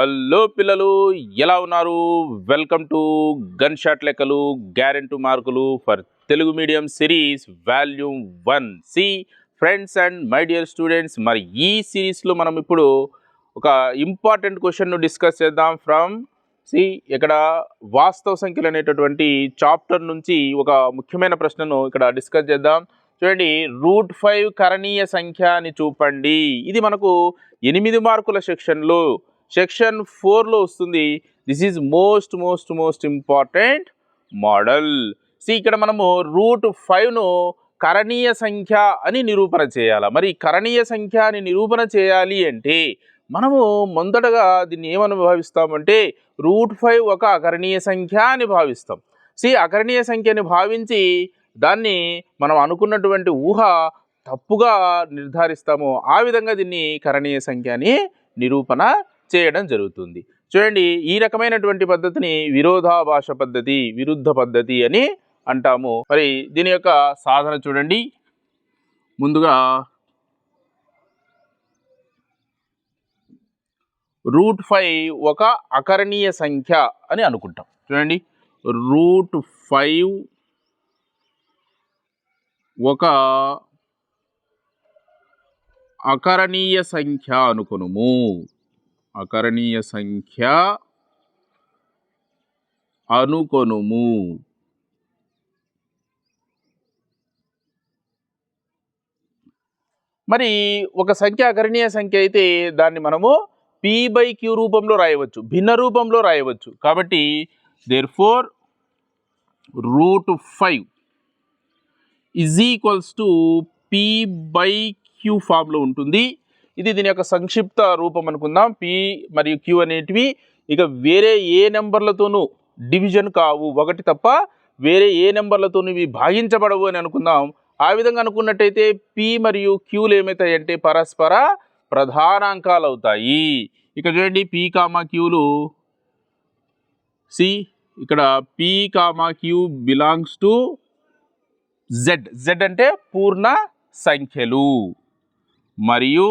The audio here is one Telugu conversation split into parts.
హలో పిల్లలు ఎలా ఉన్నారు? వెల్కమ్ టు గన్ షాట్ లెక్కలు గ్యారెంటీ మార్కులు for Telugu medium series volume one. See friends and my dear students మరి ఈ సిరీస్లో మనం ఇప్పుడు ఒక ఇంపార్టెంట్ క్వశ్చన్ను డిస్కస్ చేద్దాం ఫ్రమ్ సి ఇక్కడ వాస్తవ సంఖ్యలు అనేటటువంటి చాప్టర్ నుంచి ఒక ముఖ్యమైన ప్రశ్నను ఇక్కడ డిస్కస్ చేద్దాం. చూడండి రూట్ ఫైవ్ కరణీయ సంఖ్య అని చూపండి. ఇది మనకు ఎనిమిది మార్కుల సెక్షన్లో. సెక్షన్ ఫోర్లో వస్తుంది. This is most most most important model see ఇక్కడ మనము రూట్ ఫైవ్ను కరణీయ సంఖ్య అని నిరూపణ చేయాలి. మరి కరణీయ సంఖ్య అని నిరూపణ చేయాలి అంటే మనము మొదటగా దీన్ని ఏమని భావిస్తామంటే రూట్ ఫైవ్ ఒక అకరణీయ సంఖ్య అని భావిస్తాం. సి అకరణీయ సంఖ్యని భావించి దాన్ని మనం అనుకున్నటువంటి ఊహ తప్పుగా నిర్ధారిస్తాము. ఆ విధంగా దీన్ని కరణీయ సంఖ్య అని నిరూపణ చేయడం జరుగుతుంది. చూడండి ఈ రకమైనటువంటి పద్ధతిని విరోధాభాష పద్ధతి విరుద్ధ పద్ధతి అని అంటాము. మరి దీని యొక్క సాధన చూడండి. ముందుగా రూట్ ఫైవ్ ఒక అకరణీయ సంఖ్య అని అనుకుంటాం. చూడండి రూట్ ఫైవ్ ఒక అకరణీయ సంఖ్య అనుకునుము. అకరణీయ సంఖ్య అనుకొనుము. మరి ఒక సంఖ్య అకరణీయ సంఖ్య అయితే దాన్ని మనము పి బై క్యూ రూపంలో రాయవచ్చు. భిన్న రూపంలో రాయవచ్చు. కాబట్టి therefore root five is equals to P by Q ఫామ్లో ఉంటుంది. ఇది దీని యొక్క సంక్షిప్త రూపం అనుకుందాం. పి మరియు క్యూ అనేటివి ఇక వేరే ఏ నెంబర్లతోనూ డివిజన్ కావు. ఒకటి తప్ప వేరే ఏ నెంబర్లతోనూ ఇవి భాగించబడవు అని అనుకుందాం. ఆ విధంగా అనుకున్నట్టయితే పి మరియు క్యూలు ఏమవుతాయంటే పరస్పర ప్రధానాంకాలు అవుతాయి ఇక చూడండి పి కామా క్యూలు సి ఇక్కడ P comma Q belongs to Z Z అంటే పూర్ణ సంఖ్యలు. మరియు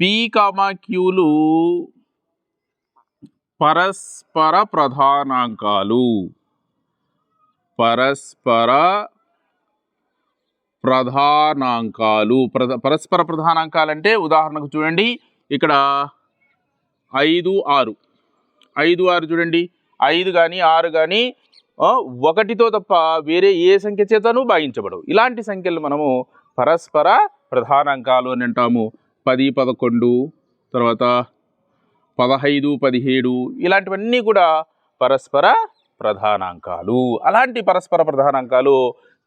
పి పరస్పర ప్రధానాంకాలు. పరస్పర ప్రధానాంకాలు. ప్రధ పరస్పర ప్రధానాంకాలంటే ఉదాహరణకు చూడండి ఇక్కడ ఐదు ఆరు. ఐదు ఆరు చూడండి. ఐదు కానీ ఆరు కానీ ఒకటితో తప్ప వేరే ఏ సంఖ్య చేతను భాగించబడవు. ఇలాంటి సంఖ్యలు మనము పరస్పర ప్రధానాంకాలు అని అంటాము. పది పదకొండు తర్వాత పదహైదు పదిహేడు ఇలాంటివన్నీ కూడా పరస్పర ప్రధానాంకాలు. అలాంటి పరస్పర ప్రధానాంకాలు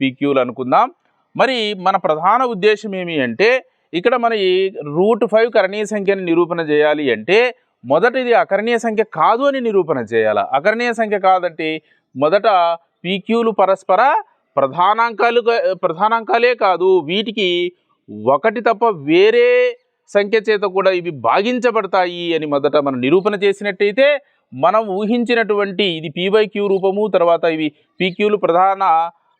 పీక్యూలు అనుకుందాం. మరి మన ప్రధాన ఉద్దేశం ఏమి అంటే ఇక్కడ మన ఈ రూట్ ఫైవ్ కరణీయ సంఖ్యని నిరూపణ చేయాలి అంటే మొదటిది అకరణీయ సంఖ్య కాదు అని నిరూపణ చేయాలి? అకరణీయ సంఖ్య కాదంటే మొదట పీక్యూలు పరస్పర ప్రధానాంకాలు ప్రధానాంకాలే కాదు వీటికి ఒకటి తప్ప వేరే సంఖ్య చేత కూడా ఇవి భాగించబడతాయి అని మొదట మనం నిరూపణ చేసినట్టయితే మనం ఊహించినటువంటి ఇది పీవై క్యూ రూపము తర్వాత ఇవి పీక్యూలు ప్రధాన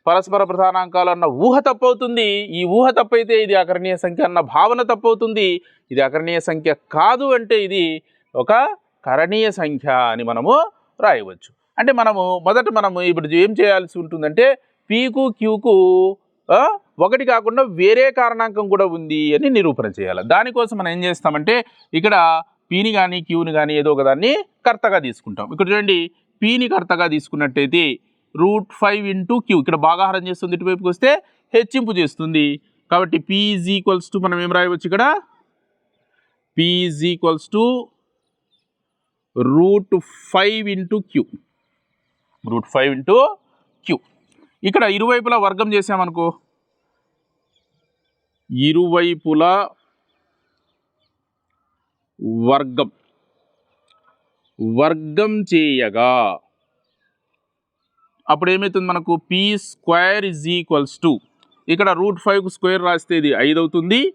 పరస్పర ప్రధానాంకాలు అన్న ఊహ తప్పవుతుంది. ఈ ఊహ తప్పైతే ఇది అకరణీయ సంఖ్య అన్న భావన తప్పవుతుంది. ఇది అకరణీయ సంఖ్య కాదు అంటే ఇది ఒక కరణీయ సంఖ్య అని మనము రాయవచ్చు. అంటే మనము మొదట మనము ఇప్పుడు ఏం చేయాల్సి ఉంటుందంటే పీకు క్యూకు ఒకటి కాకుండా వేరే కారణాంకం కూడా ఉంది అని నిరూపణ చేయాలి. దానికోసం మనం ఏం చేస్తామంటే ఇక్కడ పీని కానీ క్యూని కానీ ఏదో ఒక దాన్ని కర్తగా తీసుకుంటాం. ఇక్కడ చూడండి పీని కర్తగా తీసుకున్నట్టయితే రూట్ ఫైవ్ ఇంటూ క్యూ. ఇక్కడ భాగాహారం చేస్తుంది ఇటువైపుకి వస్తే హెచ్చింపు చేస్తుంది. కాబట్టి పీఈజ్ ఈక్వల్స్ టు మనం ఏం రాయవచ్చు ఇక్కడ? P is equals to root five into Q. Root five into Q. ఇక్కడ ఇరువైపులా వర్గం చేసామనుకో ఇరువైపులా వర్గం. వర్గం చేయగా. అప్పుడు ఏమవుతుంది మనకు? P square is equals to ఇక్కడ రూట్ ఫైవ్కు స్క్వేర్ రాస్తే ఇది ఐదు అవుతుంది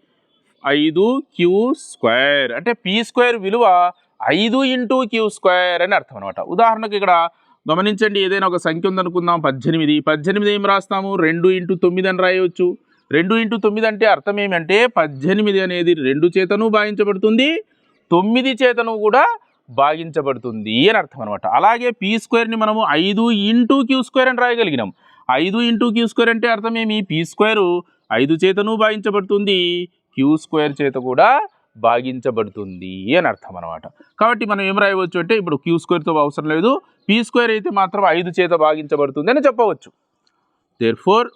ఐదు క్యూ స్క్వేర్ అంటే పీ స్క్వేర్ విలువ ఐదు ఇంటూ క్యూ స్క్వేర్ అని అర్థం అనమాట ఉదాహరణకు ఇక్కడ గమనించండి ఏదైనా ఒక సంఖ్య ఉందనుకుందాం పద్దెనిమిది. పద్దెనిమిది ఏం రాస్తాము? రెండు ఇంటూ తొమ్మిది అని రాయవచ్చు. రెండు ఇంటూ తొమ్మిది అంటే అర్థం ఏమంటే పద్దెనిమిది అనేది రెండు చేతను భాగించబడుతుంది తొమ్మిది చేతను కూడా భాగించబడుతుంది అని అర్థం అనమాట అలాగే పీ స్క్వేర్ని మనము ఐదు ఇంటూ క్యూ స్క్వేర్ అని రాయగలిగినాం. ఐదు ఇంటూ క్యూ స్క్వేర్ అంటే అర్థం ఏమి? పీ స్క్వేర్ ఐదు చేతను భాగించబడుతుంది క్యూ స్క్వేర్ చేత కూడా భాగించబడుతుంది అని అర్థం అనమాట కాబట్టి మనం ఏం రాయవచ్చు అంటే ఇప్పుడు క్యూ స్క్వేర్తో అవసరం లేదు పీ స్క్వేర్ అయితే మాత్రం ఐదు చేత భాగించబడుతుంది అని చెప్పవచ్చు. దేర్ ఫోర్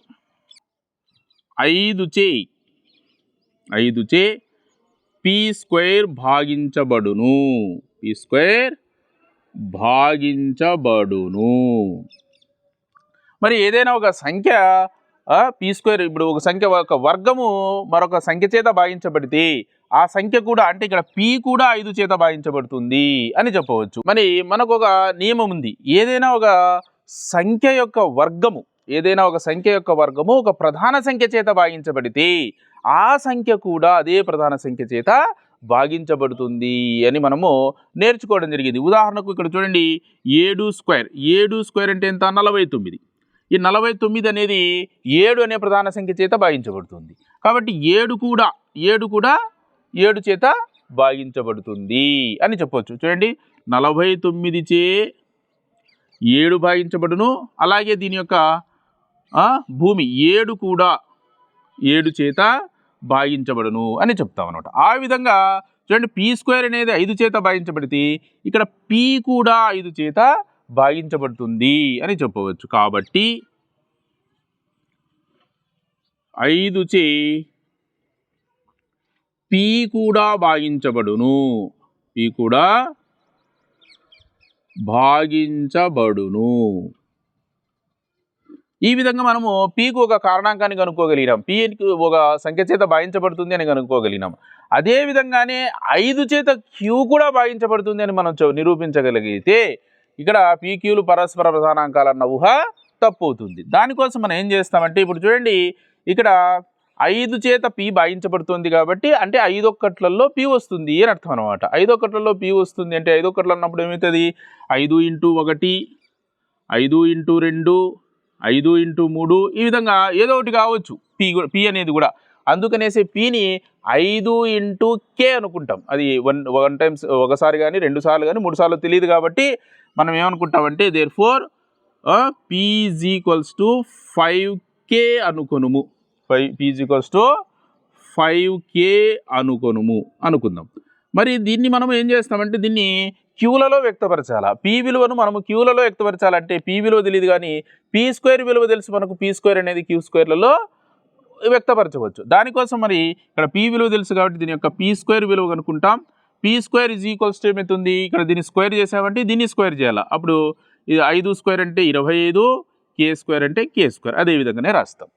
ఐదు చే. ఐదు చే పీ స్క్వేర్ భాగించబడును. పీ స్క్వేర్ భాగించబడును. మరి ఏదైనా ఒక సంఖ్య పీ స్క్వేర్ ఇప్పుడు ఒక సంఖ్య ఒక వర్గము మరొక సంఖ్య చేత భాగించబడితే ఆ సంఖ్య కూడా అంటే ఇక్కడ పీ కూడా ఐదు చేత భాగించబడుతుంది అని చెప్పవచ్చు. మరి మనకు ఒక నియమం ఉంది ఏదైనా ఒక సంఖ్య యొక్క వర్గము ఏదైనా ఒక సంఖ్య యొక్క వర్గము ఒక ప్రధాన సంఖ్య చేత భాగించబడితే ఆ సంఖ్య కూడా అదే ప్రధాన సంఖ్య చేత భాగించబడుతుంది అని మనము నేర్చుకోవడం జరిగింది. ఉదాహరణకు ఇక్కడ చూడండి ఏడు స్క్వేర్. ఏడు స్క్వేర్ అంటే ఎంత? నలభై తొమ్మిది. ఈ నలభై తొమ్మిది అనేది ఏడు అనే ప్రధాన సంఖ్య చేత భాగించబడుతుంది. కాబట్టి ఏడు కూడా ఏడు కూడా ఏడు చేత భాగించబడుతుంది అని చెప్పవచ్చు చూడండి నలభై తొమ్మిది చే ఏడు భాగించబడును. అలాగే దీని యొక్క భూమి ఏడు కూడా ఏడు చేత భాగించబడును అని చెప్తాం అనమాట ఆ విధంగా చూడండి పీ స్క్వేర్ అనేది ఐదు చేత భాగించబడితే ఇక్కడ పీ కూడా ఐదు చేత భాగించబడుతుంది అని చెప్పవచ్చు. కాబట్టి ఐదు చే పీ కూడా భాగించబడును. పీ కూడా భాగించబడును. ఈ విధంగా మనము పీకు ఒక కారణాంకాన్ని కనుక్కోగలిగినాం. పీకి ఒక సంఖ్య చేత భావించబడుతుంది అని కనుక్కోగలిగినాం. అదే విధంగానే ఐదు చేత క్యూ కూడా భావించబడుతుంది అని మనం నిరూపించగలిగితే ఇక్కడ పీక్యూలు పరస్పర ప్రధానాంకాలన్న ఊహ తప్పు అవుతుంది దానికోసం మనం ఏం చేస్తామంటే ఇప్పుడు చూడండి ఇక్కడ ఐదు చేత పి భావించబడుతుంది కాబట్టి అంటే ఐదొక్కట్లలో పి వస్తుంది అని అర్థం అనమాట ఐదొక్కట్లలో పి వస్తుంది అంటే ఐదొక్కట్లు అన్నప్పుడు ఏమవుతుంది? ఐదు ఇంటూ ఒకటి ఐదు ఇంటూ రెండు ఐదు ఇంటూ మూడు ఈ విధంగా ఏదో ఒకటి కావచ్చు. పి కూడా పి అనేది కూడా. అందుకనేసి పిని ఐదు ఇంటూ కే అనుకుంటాం. అది వన్ వన్ టైమ్స్ ఒకసారి కానీ రెండు సార్లు కానీ మూడు సార్లు తెలియదు కాబట్టి మనం ఏమనుకుంటామంటే therefore P is equals to five K అనుకొనుము. Five P is equals to five K అనుకొనుము. అనుకుందాం. మరి దీన్ని మనం ఏం చేస్తామంటే దీన్ని క్యూలలో వ్యక్తపరచాలా? పీ విలువను మనము క్యూలలో వ్యక్తపరచాలంటే పీ విలువ తెలియదు కానీ పీ స్క్వేర్ విలువ తెలుసు మనకు. పీ స్క్వేర్ అనేది క్యూ స్క్వేర్లలో వ్యక్తపరచవచ్చు. దానికోసం మరి ఇక్కడ పీ విలువ తెలుసు కాబట్టి దీని యొక్క పీ స్క్వేర్ విలువ కనుక్కుంటాం. P square is equals to ఏమవుతుంది ఇక్కడ దీన్ని స్క్వేర్ చేసామంటే దీన్ని స్క్వేర్ చేయాలి? అప్పుడు ఇది ఐదు స్క్వేర్ అంటే ఇరవై ఐదు కే స్క్వేర్ అంటే కే స్క్వేర్. అదే విధంగానే రాస్తాం.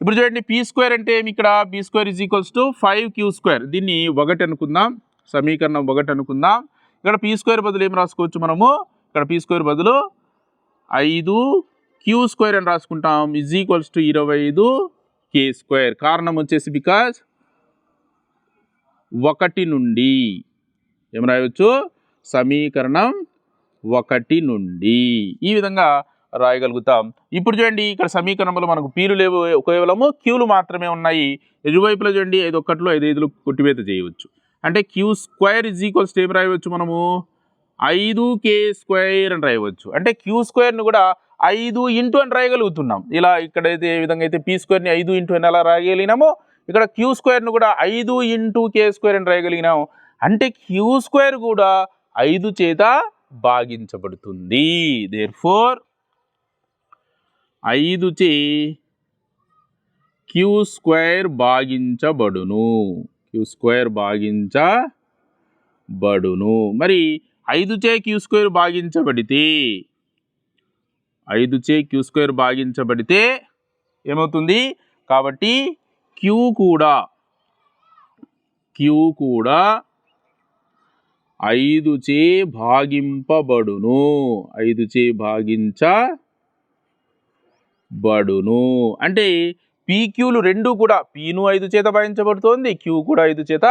ఇప్పుడు చూడండి పీ స్క్వేర్ అంటే ఏమి ఇక్కడ? P square is equals to five Q square. దీన్ని ఒకటి అనుకుందాం. సమీకరణం ఒకటి అనుకుందాం. ఇక్కడ పీ స్క్వేర్ బదులు ఏం రాసుకోవచ్చు మనము? ఇక్కడ పీ స్క్వేర్ బదులు ఐదు క్యూ స్క్వేర్ అని రాసుకుంటాం. ఇజ్ ఈక్వల్స్ టు ఇరవై ఐదు కే స్క్వేర్ కారణం వచ్చేసి బికాజ్ ఒకటి నుండి. ఏం రాయవచ్చు? సమీకరణం ఒకటి నుండి. ఈ విధంగా రాయగలుగుతాం. ఇప్పుడు చూడండి ఇక్కడ సమీకరణంలో మనకు పీలు లేవు. కేవలము క్యూలు మాత్రమే ఉన్నాయి. ఇరువైపులా చూడండి ఐదు ఒక్కట్లో ఐదు ఐదులు కొట్టివేత చేయవచ్చు. అంటే క్యూ స్క్వేర్ ఇజ్ ఈక్వల్స్ ఏం రాయవచ్చు మనము? ఐదు కే స్క్వేర్ అని రాయవచ్చు. అంటే క్యూ స్క్వేర్ని కూడా ఐదు ఇంటూ అని రాయగలుగుతున్నాం. ఇలా ఇక్కడైతే ఏ విధంగా అయితే పీ స్క్వేర్ని ఐదు ఇంటూ అని ఎలా రాయగలిగినామో ఇక్కడ క్యూ స్క్వేర్ను కూడా ఐదు ఇంటూ కే స్క్వేర్ అని రాయగలిగినాము అంటే క్యూ స్క్వేర్ కూడా ఐదు చేత భాగించబడుతుంది. దేర్ ఫోర్ ఐదు చే క్యూ స్క్వేర్ భాగించబడును. క్యూ స్క్వేర్ భాగించబడును. మరి ఐదు చే క్యూ స్క్వేర్ భాగించబడితే ఐదు చే క్యూ స్క్వేర్ భాగించబడితే ఏమవుతుంది? కాబట్టి క్యూ కూడా క్యూ కూడా ఐదు చే భాగింపబడును. ఐదు చే భాగించబడును. అంటే పీక్యూలు రెండు కూడా పీను ఐదు చేత భాగించబడుతోంది క్యూ కూడా ఐదు చేత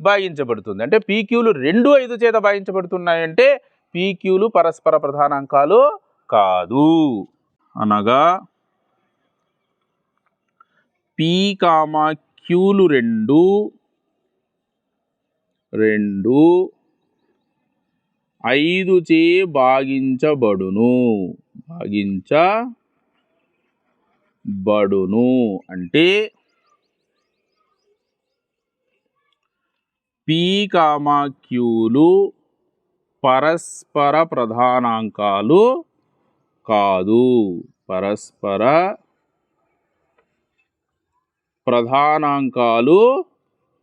భాగించబడుతుంది అంటే పీక్యూలు రెండు ఐదు చేత భాగించబడుతున్నాయంటే పీక్యూలు పరస్పర ప్రధానాంకాలు కాదు. అనగా పీ కామా క్యూలు రెండు రెండు ఐదు చే భాగించబడును. బడును అంటే పీ కామాక్యూలు పరస్పర ప్రధానాంకాలు కాదు. పరస్పర ప్రధానాంకాలు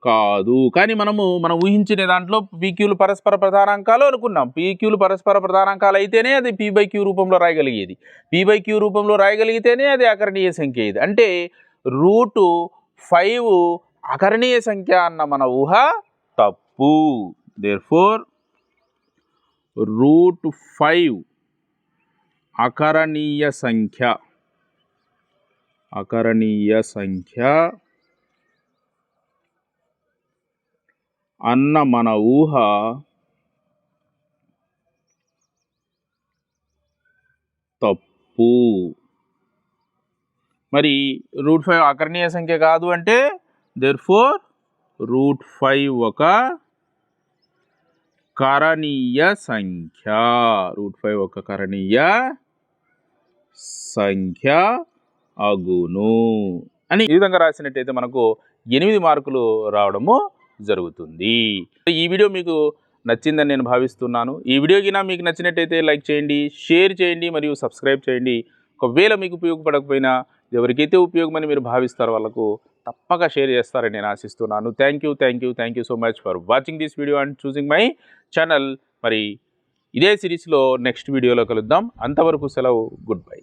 కాదు. కానీ మనము మనం ఊహించిన దాంట్లో పీక్యూలు పరస్పర ప్రధానాంకాలు అనుకున్నాం. పీక్యూలు పరస్పర ప్రధానాంకాలు అయితేనే అది పీ బై క్యూ రూపంలో రాయగలిగేది. పీ బై క్యూ రూపంలో రాయగలిగితేనే అది అకరణీయ సంఖ్య ఇది. అంటే రూటు ఫైవ్ అకరణీయ సంఖ్య అన్న మన ఊహ తప్పు. దేర్ ఫోర్ రూట్ ఫైవ్ అకరణీయ సంఖ్య. అకరణీయ సంఖ్య అన్న మన ఊహ తప్పు. మరి రూట్ ఫైవ్ అకరణీయ సంఖ్య కాదు అంటే దెర్ ఫోర్ రూట్ ఫైవ్ ఒక కరణీయ సంఖ్య. రూట్ ఫైవ్ ఒక కరణీయ సంఖ్య అగును. అని ఈ విధంగా రాసినట్టయితే మనకు ఎనిమిది మార్కులు రావడము జరుగుతుంది. ఈ వీడియో మీకు నచ్చిందని నేను భావిస్తున్నాను. ఈ వీడియో కినా మీకు నచ్చినట్టయితే లైక్ చేయండి షేర్ చేయండి మరియు సబ్స్క్రైబ్ చేయండి. ఒకవేళ మీకు ఉపయోగపడకపోయినా ఎవరికైతే ఉపయోగమని మీరు భావిస్తారు వాళ్ళకు తప్పక షేర్ చేస్తారని నేను ఆశిస్తున్నాను. Thank you thank you thank you so much for watching this video and choosing my channel. మరి ఇదే సిరీస్లో నెక్స్ట్ వీడియోలో కలుద్దాం. అంతవరకు సెలవు. Good bye.